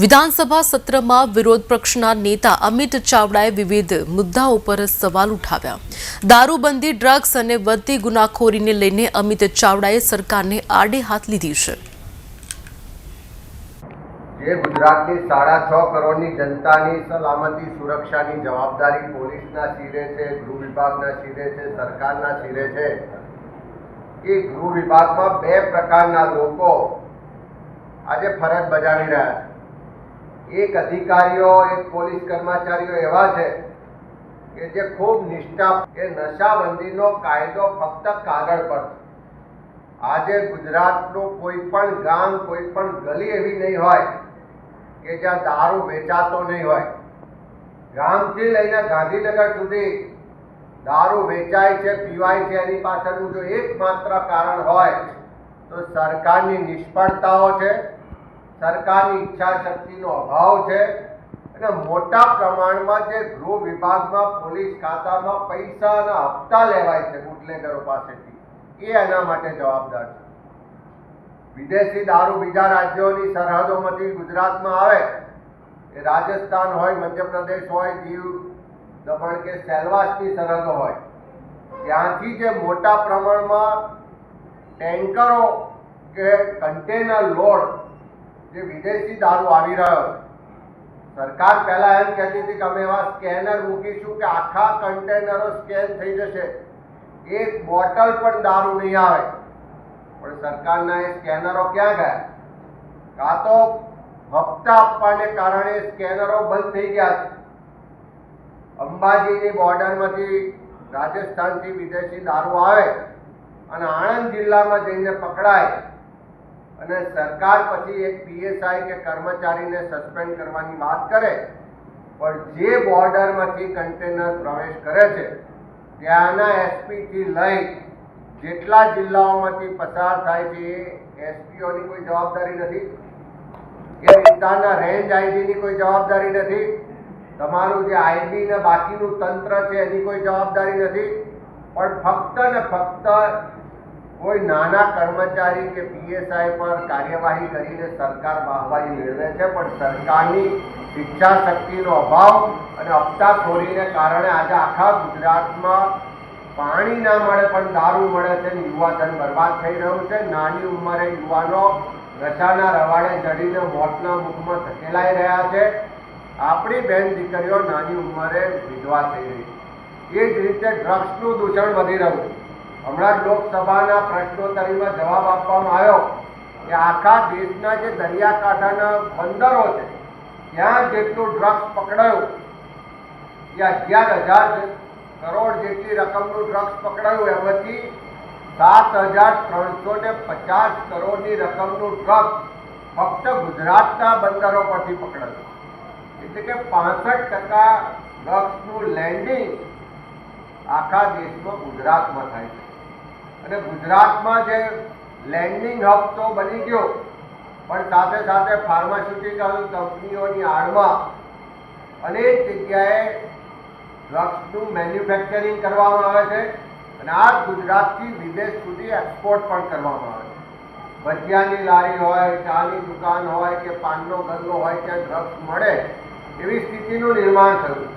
વિધાનસભા સત્રમાં વિરોધ પક્ષના નેતા અમિત ચાવડાએ વિવિધ મુદ્દાઓ પર સવાલ ઉઠાવ્યા. દારૂબંધી, ડ્રગ્સ અને વધતી ગુનાખોરીને લઈને અમિત ચાવડાએ સરકારને આડે હાથ લીધી છે. જે ગુજરાતની સાડા છ કરોડની જનતાની સલામતી, સુરક્ષાની જવાબદારી પોલીસના શિરે છે, ગૃહ વિભાગના શિરે છે, સરકારના શિરે છે. એ ગૃહ વિભાગમાં બે પ્રકારના લોકો આજે ફરજ બજાવી રહ્યા છે. એક અધિકારીઓ, એક પોલીસ કર્મચારીઓ એવા છે કે જે ખૂબ નિષ્ઠા કે નશાબંધીનો કાયદો ફક્ત કાગળ પર આજે ગુજરાતનું કોઈ પણ ગામ, કોઈ પણ ગલી એવી નહીં હોય કે જ્યાં દારૂ વેચાતો નહીં હોય. ગામથી લઈને ગાંધીનગર સુધી દારૂ વેચાય છે, પીવાય છે, એની પાછળનું જો એકમાત્ર કારણ હોય, તો સરકારની નિષ્ફળતાઓ છે સરકારની ઈચ્છા શક્તિનો અભાવ છે અને મોટા પ્રમાણમાં જે ગૃહ વિભાગમાં પોલીસ ખાતામાં પૈસાના હપ્તા લેવાય છે બુટલેગરો પાસેથી, એ એના માટે જવાબદાર છે. વિદેશી દારૂ બીજા રાજ્યોની સરહદોમાંથી ગુજરાતમાં આવે, એ રાજસ્થાન હોય, મધ્યપ્રદેશ હોય, દીવ, દમણ કે સેલવાસની સરહદો હોય, ત્યાંથી જે મોટા પ્રમાણમાં ટેન્કરો કે કન્ટેનર લોડ જે વિદેશી દારૂ આવી રહ્યો છે. સરકાર પહેલા એમ કહેતી હતી કે અમે એવા સ્કેનર મૂકીશું કે આખા કન્ટેનરો સ્કેન થઈ જશે. એક બોટલ પણ દારૂ નહીં આવે. પણ સરકારના એ સ્કેનરો ક્યાં ગયા? કાં તો હપ્તા આપવાને કારણે સ્કેનરો બંધ થઈ ગયા છે. અંબાજીની બોર્ડરમાંથી રાજસ્થાનથી વિદેશી દારૂ આવે અને આણંદ જિલ્લામાં જઈને પકડાય. અને સરકાર પછી એક પીએસઆઈ કે કર્મચારીને સસ્પેન્ડ કરવાની વાત કરે, પણ જે બોર્ડરમાંથી કન્ટેનર પ્રવેશ કરે છે, ત્યાંના એસપીથી લઈ જેટલા જિલ્લાઓમાંથી પસાર થાય છે, એ એસપીઓની કોઈ જવાબદારી નથી? એ વિસ્તારના રેન્જ આઈજીની કોઈ જવાબદારી નથી? તમારું જે આઈબી ને બાકીનું તંત્ર છે, એની કોઈ જવાબદારી નથી? પણ ફક્ત ને ફક્ત કોઈ નાના કર્મચારી કે પીએસઆઈ પર કાર્યવાહી કરીને સરકાર વાહવાહી મેળવે છે, પણ સરકારની ઈચ્છા શક્તિનો અભાવ અને હપ્તાખોરીને કારણે આજે આખા ગુજરાતમાં પાણી ના મળે પણ દારૂ મળે છે અને યુવાધન બરબાદ થઈ રહ્યું છે. નાની ઉંમરે યુવાનો નશાના રવાડે ચડીને મોતના મુખમાં ધકેલાઈ રહ્યા છે. આપણી બેન દીકરીઓ નાની ઉંમરે વિધવા થઈ રહી એ જ રીતે ડ્રગ્સનું દૂષણ વધી રહ્યું છે. હમણાં લોકસભાના પ્રશ્નોત્તરીમાં જવાબ આપવામાં આવ્યો કે આખા દેશના જે દરિયાકાંઠાના બંદરો છે, ત્યાં જેટલું ડ્રગ્સ પકડાયું એ અગિયાર હજાર કરોડ જેટલી રકમનું ડ્રગ્સ પકડાયું, એમાંથી સાત હજાર ત્રણસો ને પચાસ કરોડની રકમનું ડ્રગ્સ ફક્ત ગુજરાતના બંદરો પરથી પકડાયું. એટલે કે પાસઠ ટકા ડ્રગ્સનું લેન્ડિંગ આખા દેશમાં ગુજરાતમાં થાય છે. અને ગુજરાતમાં જે લેન્ડિંગ હબ તો બની ગયો, પણ સાથે સાથે ફાર્માસ્યુટિકલ કંપનીઓની આડમાં અનેક જગ્યાએ ડ્રગ્સનું મેન્યુફેક્ચરિંગ કરવામાં આવે છે અને આ ગુજરાતથી વિદેશ સુધી એક્સપોર્ટ પણ કરવામાં આવે છે. ભજીયાની લારી હોય, ચાની દુકાન હોય કે પાનનો ગલ્લો હોય ત્યાં ડ્રગ્સ મળે એવી સ્થિતિનું નિર્માણ થયું.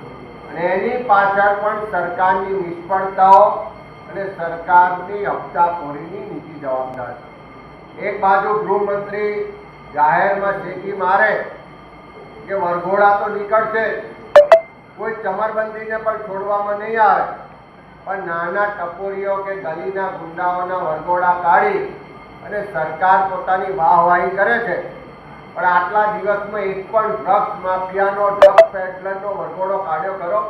અને એની પાછળ પણ સરકારની નિષ્ફળતાઓ અને સરકારની હપ્તાખોરીની નીતિ જવાબદાર છે. એક બાજુ ગૃહમંત્રી જાહેરમાં શેકી મારે કે વરઘોડા તો નીકળશે, કોઈ ચમરબંધીને પણ છોડવામાં નહીં આવે. પણ નાના ટપોરીઓ કે ગલીના ગુંડાઓના વરઘોડા કાઢી અને સરકાર પોતાની વાહવાહી કરે છે. પણ આટલા દિવસમાં એક પણ ડ્રગ્સ માફિયાનો ડ્રગ્સ પેડલરનો વરઘોડો કાઢ્યો ખરો?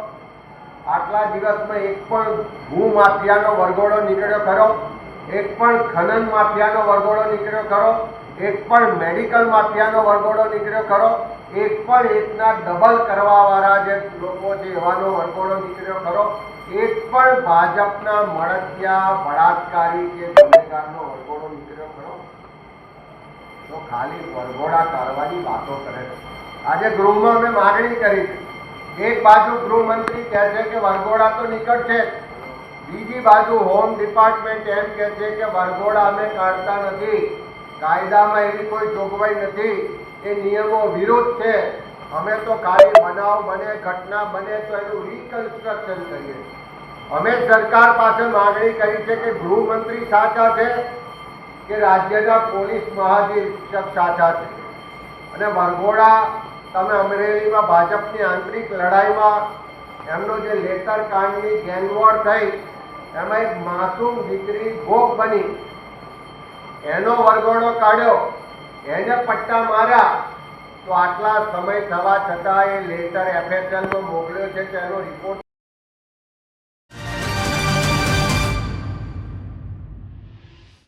આટલા દિવસમાં એક પણ ભૂ માફિયાનો વરઘોડો નીકળ્યો ખરો. એક પણ ખનન માફિયાનો વરઘોડો નીકળ્યો ખરો. એક પણ મેડિકલ માફિયાનો વરઘોડો નીકળ્યો ખરો. એક પણ એકના ડબલ કરવાવાળા જે લોકો છે એવાનો વરઘોડો નીકળ્યો ખરો. એક પણ ભાજપના મળતિયા બળાત્કારી કે ગુનેગારનો વરઘોડો નીકળ્યો ખરો. તો ખાલી વરઘોડા કાઢવાની વાતો કરે છે. આજે ગૃહમાં અમે માગણી કરી છે. એક બાજુ ગૃહમંત્રી કહે છે કે વરઘોડા તો નીકળશે. બીજી બાજુ હોમ ડિપાર્ટમેન્ટ એમ કહે છે કે વરઘોડા અમે કાઢતા નથી. કાયદામાં એવી કોઈ જોગવાઈ નથી. એ નિયમો વિરુદ્ધ છે. અમે તો ખાલી બનાવ બને, ઘટના બને તો એનું રિકન્સ્ટ્રક્શન કરીએ. અમે સરકાર પાસે માગણી કરી છે કે ગૃહમંત્રી સાચા છે કે રાજ્યના પોલીસ મહાનિરીક્ષક સાચા છે. અને વરઘોડા તમે અમરેલીમાં ભાજપની આંતરિક લડાઈમાં એમનો જે લેટર કાંડની ગેંગવોર થઈ, એમાં એક માસૂમ દીકરી ભોગ બની. એનો વરઘોડો કાઢ્યો, એને પટ્ટા માર્યા. તો આટલા સમય થવા છતાં એ લેટર એફએસએલમાં મોકલ્યો છે તેનો રિપોર્ટ